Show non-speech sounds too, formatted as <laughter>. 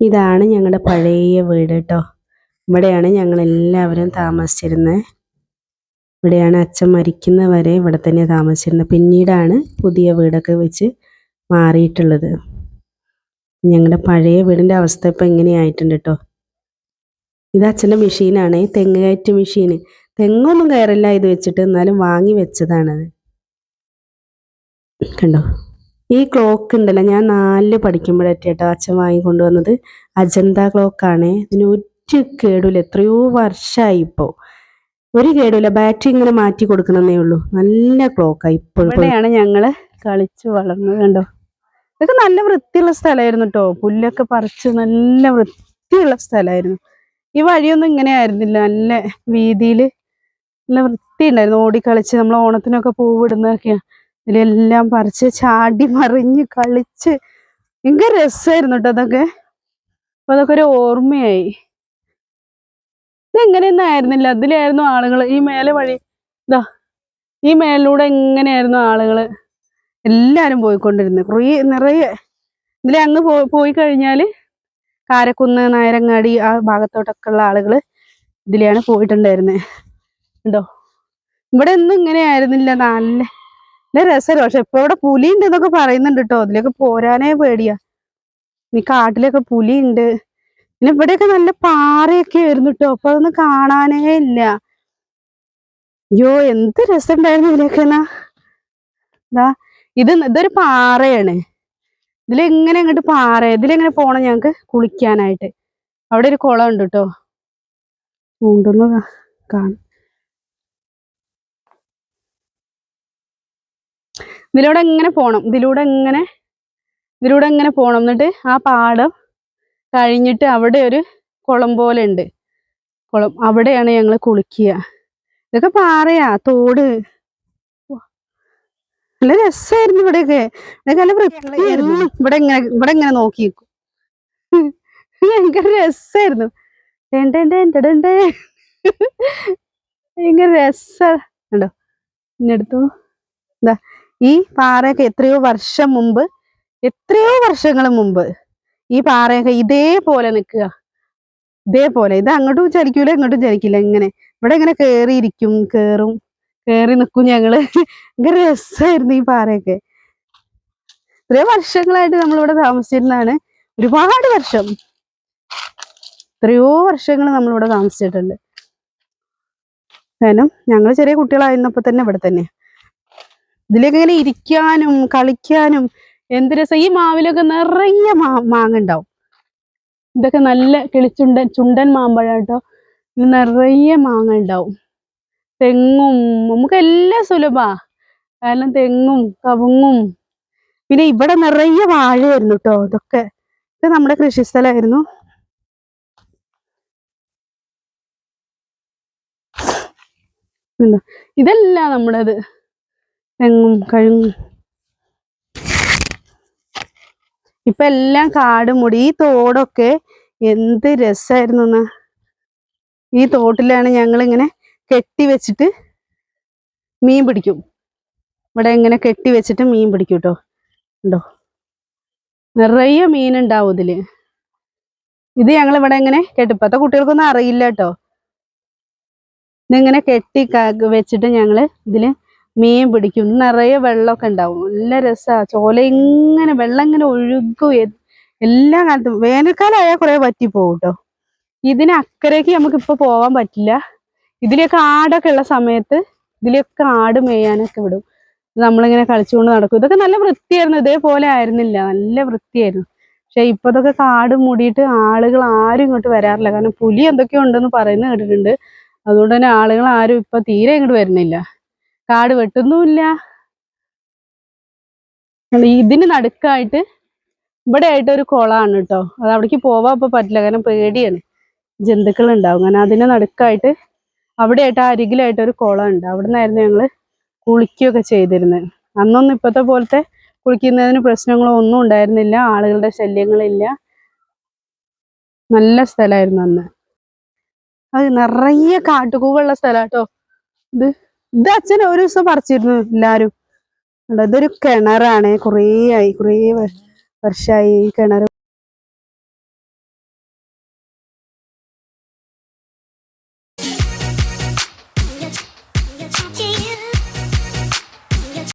ഇതാണ് ഞങ്ങളുടെ പഴയ വീട് കേട്ടോ ഇവിടെയാണ് ഞങ്ങൾ എല്ലാവരും താമസിച്ചിരുന്നത് ഇവിടെയാണ് അച്ഛൻ മരിക്കുന്ന വരെ ഇവിടെ തന്നെ താമസിച്ചിരുന്നത്. പിന്നീടാണ് പുതിയ വീടൊക്കെ വെച്ച് മാറിയിട്ടുള്ളത്. ഞങ്ങളുടെ പഴയ വീടിന്റെ അവസ്ഥ ഇപ്പം എങ്ങനെയായിട്ടുണ്ട് കേട്ടോ ഇത് അച്ഛന്റെ മെഷീനാണ്. തെങ്ങ് കയറ്റ് മെഷീൻ തെങ്ങൊന്നും കയറില്ല ഇത് വെച്ചിട്ട്. എന്നാലും വാങ്ങി വെച്ചതാണത്. കണ്ടോ? ഈ ക്ലോക്ക് ഉണ്ടല്ലോ ഞാൻ നാലിൽ പഠിക്കുമ്പോഴേ കേട്ടോ അച്ഛൻ വാങ്ങിക്കൊണ്ടുവന്നത്. അജന്ത ക്ലോക്കാണ് ഇതിന് ഒരു കേടില്ല എത്രയോ വർഷമായി ഇപ്പോൾ ഒരു കേടില്ല ബാറ്ററി ഇങ്ങനെ മാറ്റി കൊടുക്കണമെന്നേ ഉള്ളൂ. നല്ല ക്ലോക്കാണ് ഇപ്പോഴും. ഇവിടെയാണ് ഞങ്ങൾ കളിച്ച് വളർന്നത് കണ്ടോ? ഇതൊക്കെ നല്ല വൃത്തിയുള്ള സ്ഥലമായിരുന്നു കേട്ടോ പുല്ലൊക്കെ പറിച്ച് നല്ല വൃത്തിയുള്ള സ്ഥലമായിരുന്നു. ഈ വഴിയൊന്നും ഇങ്ങനെ ആയിരുന്നില്ല. നല്ല വീതിയിൽ നല്ല വൃത്തി ഉണ്ടായിരുന്നു ഓടിക്കളിച്ച് നമ്മൾ ഓണത്തിനൊക്കെ പൂവിടുന്നതൊക്കെ ഇതിലെല്ലാം പറിച്ച് ചാടി മറിഞ്ഞ് കളിച്ച്. ഭയങ്കര രസമായിരുന്നു കേട്ടോ അതൊക്കെ. അപ്പൊ അതൊക്കെ ഒരു ഓർമ്മയായി. ഇതെങ്ങനെയൊന്നും ആയിരുന്നില്ല. അതിലായിരുന്നു ആളുകൾ ഈ മേലെ വഴി ഇതാ ഈ മേലിലൂടെ എങ്ങനെയായിരുന്നു ആളുകൾ എല്ലാരും പോയിക്കൊണ്ടിരുന്നത്. കുറേ നിറയെ. ഇതിലെ അങ്ങ് പോയി കഴിഞ്ഞാൽ കാരക്കുന്ന് നായരങ്ങാടി ആ ഭാഗത്തോട്ടൊക്കെ ഉള്ള ആളുകൾ ഇതിലെയാണ് പോയിട്ടുണ്ടായിരുന്നത് ഉണ്ടോ ഇവിടെ ഒന്നും ഇങ്ങനെ ആയിരുന്നില്ല നല്ല നല്ല രസമല്ലോ പക്ഷെ ഇപ്പൊ ഇവിടെ പുലി ഉണ്ട് എന്നൊക്കെ പറയുന്നുണ്ട് കേട്ടോ അതിലൊക്കെ പോരാനേ പേടിയാ. ഈ കാട്ടിലൊക്കെ പുലി ഉണ്ട് പിന്നെ ഇവിടെയൊക്കെ നല്ല പാറയൊക്കെ ആയിരുന്നു കേട്ടോ അപ്പൊ അതൊന്നും കാണാനേ ഇല്ല. അയ്യോ എന്ത് രസമുണ്ടായിരുന്നു ഇതിലൊക്കെ എന്നാ. ഇതാ ഇത് ഇതൊരു പാറയാണ്. ഇതിലെങ്ങനെ അങ്ങോട്ട് പാറ? ഇതിലെങ്ങനെ പോണം ഞങ്ങക്ക് കുളിക്കാനായിട്ട്? അവിടെ ഒരു കുളം ഉണ്ട് കേട്ടോ ചൂണ്ടുന്ന കാണും. ഇതിലൂടെ എങ്ങനെ പോകണം ഇതിലൂടെ എങ്ങനെ ഇതിലൂടെ എങ്ങനെ പോകണം എന്നിട്ട് ആ പാടം കഴിഞ്ഞിട്ട് അവിടെ ഒരു കുളം പോലെ ഉണ്ട് കുളം അവിടെയാണ് ഞങ്ങൾ കുളിക്കുക. ഇതൊക്കെ പാറയാ തോട്. നല്ല രസമായിരുന്നു ഇവിടെയൊക്കെ. ഇതൊക്കെ നല്ല വൃത്തിയായിരുന്നു ഇവിടെ ഇങ്ങനെ ഇവിടെ ഇങ്ങനെ നോക്കി നിൽക്കും <laughs> ഭയങ്കര രസമായിരുന്നു ഭയങ്കര രസ. ഉണ്ടോ ഇന്നെടുത്തു എന്താ ഈ പാറയൊക്കെ എത്രയോ വർഷം മുമ്പ് എത്രയോ വർഷങ്ങൾ മുമ്പ് ഈ പാറയൊക്കെ ഇതേപോലെ നിൽക്കുക. ഇതേപോലെ. ഇത് അങ്ങോട്ടും ചലിക്കൂല ഇങ്ങോട്ടും ചലിക്കില്ല. ഇങ്ങനെ ഇവിടെ ഇങ്ങനെ കയറിയിരിക്കും കയറും കയറി നിൽക്കും ഞങ്ങൾ. ഭയങ്കര രസമായിരുന്നു ഈ പാറയൊക്കെ. ഇത്രയോ വർഷങ്ങളായിട്ട് നമ്മളിവിടെ താമസിച്ചിരുന്നതാണ്. ഒരുപാട് വർഷം. എത്രയോ വർഷങ്ങൾ നമ്മളിവിടെ താമസിച്ചിട്ടുണ്ട്. കാരണം ഞങ്ങൾ ചെറിയ കുട്ടികളായിരുന്നപ്പോ തന്നെ ഇവിടെ തന്നെ. ഇതിലേക്ക് ഇങ്ങനെ ഇരിക്കാനും കളിക്കാനും എന്ത് രസം? ഈ മാവിലൊക്കെ നിറയെ മാ മാങ്ങ ഉണ്ടാവും ഇതൊക്കെ നല്ല കിളിച്ചുണ്ടൻ ചുണ്ടൻ മാമ്പഴാട്ടോ നിറയെ മാങ്ങ ഉണ്ടാവും തെങ്ങും നമുക്ക് എല്ലാം സുലഭാ. കാരണം തെങ്ങും കവുങ്ങും. പിന്നെ ഇവിടെ നിറയെ വാഴയായിരുന്നു കേട്ടോ ഇതൊക്കെ. ഇത് നമ്മുടെ കൃഷിസ്ഥലമായിരുന്നു ഇതെല്ലാം നമ്മുടേത്. തെങ്ങും കഴുങ്ങും ഇപ്പൊ എല്ലാം കാട് മൂടി ഈ തോടൊക്കെ എന്ത് രസായിരുന്നു എന്നാ ഈ തോട്ടിലാണ് ഞങ്ങൾ ഇങ്ങനെ കെട്ടി വെച്ചിട്ട് മീൻ പിടിക്കും. ഇവിടെ ഇങ്ങനെ കെട്ടി വെച്ചിട്ട് മീൻ പിടിക്കും കേട്ടോ ഉണ്ടോ നിറയെ മീൻ ഉണ്ടാവും ഇതിൽ. ഇത് ഞങ്ങൾ ഇവിടെ ഇങ്ങനെ കെട്ടി ഇപ്പത്തെ കുട്ടികൾക്കൊന്നും അറിയില്ല കേട്ടോ. ഇതിങ്ങനെ കെട്ടി വെച്ചിട്ട് ഞങ്ങൾ ഇതിൽ മീൻ പിടിക്കും. നിറയെ വെള്ളമൊക്കെ ഉണ്ടാവും. നല്ല രസമാണ് ചോല ഇങ്ങനെ വെള്ളം ഇങ്ങനെ ഒഴുകും. എല്ലാ കാലത്തും. വേനൽക്കാലം ആയാൽ കുറെ വറ്റി പോകും കേട്ടോ ഇതിന് അക്കരയ്ക്ക് നമുക്ക് ഇപ്പൊ പോവാൻ പറ്റില്ല. ഇതിലൊക്കെ ആടൊക്കെ ഉള്ള സമയത്ത് ഇതിലൊക്കെ ആട് മേയാനൊക്കെ വിടും. നമ്മളിങ്ങനെ കളിച്ചുകൊണ്ട് നടക്കും. ഇതൊക്കെ നല്ല വൃത്തിയായിരുന്നു. ഇതേപോലെ ആയിരുന്നില്ല. നല്ല വൃത്തിയായിരുന്നു. പക്ഷെ ഇപ്പൊ ഇതൊക്കെ കാട് മൂടിയിട്ട് ആളുകൾ ആരും ഇങ്ങോട്ട് വരാറില്ല. കാരണം പുലി എന്തൊക്കെയോ ഉണ്ടെന്ന് പറയുന്നത് കേട്ടിട്ടുണ്ട്. അതുകൊണ്ട് തന്നെ ആളുകൾ ആരും ഇപ്പൊ തീരെ ഇങ്ങോട്ട് വരുന്നില്ല. കാട് വെട്ടുന്നുമില്ല. ഇതിന് നടുക്കായിട്ട് ഇവിടെ ആയിട്ട് ഒരു കുളമാണ് കേട്ടോ. അത് അവിടേക്ക് പോവാൻ ഇപ്പൊ പറ്റില്ല. കാരണം പേടിയാണ്. ജന്തുക്കൾ ഉണ്ടാവും കാരണം അതിന് നടുക്കായിട്ട് അവിടെ ആയിട്ട് അരികിലായിട്ട് ഒരു കുളം ഉണ്ട് അവിടെ നിന്നായിരുന്നു ഞങ്ങൾ കുളിക്കുകയൊക്കെ ചെയ്തിരുന്നത് അന്നൊന്നും ഇപ്പോഴത്തെ പോലത്തെ കുളിക്കുന്നതിന് പ്രശ്നങ്ങളോ ഒന്നും ഉണ്ടായിരുന്നില്ല. ആളുകളുടെ ശല്യങ്ങളില്ല. നല്ല സ്ഥലമായിരുന്നു അന്ന്. അത് നിറയെ കാട്ടുകൂവുള്ള സ്ഥലം കേട്ടോ ഇത്. ഇത് അച്ഛൻ ഒരു ദിവസം പറിച്ചിരുന്നു എല്ലാരും. ഇതൊരു കിണറാണ്. കുറേ ആയി. കുറേ വർഷമായി ഈ കിണർ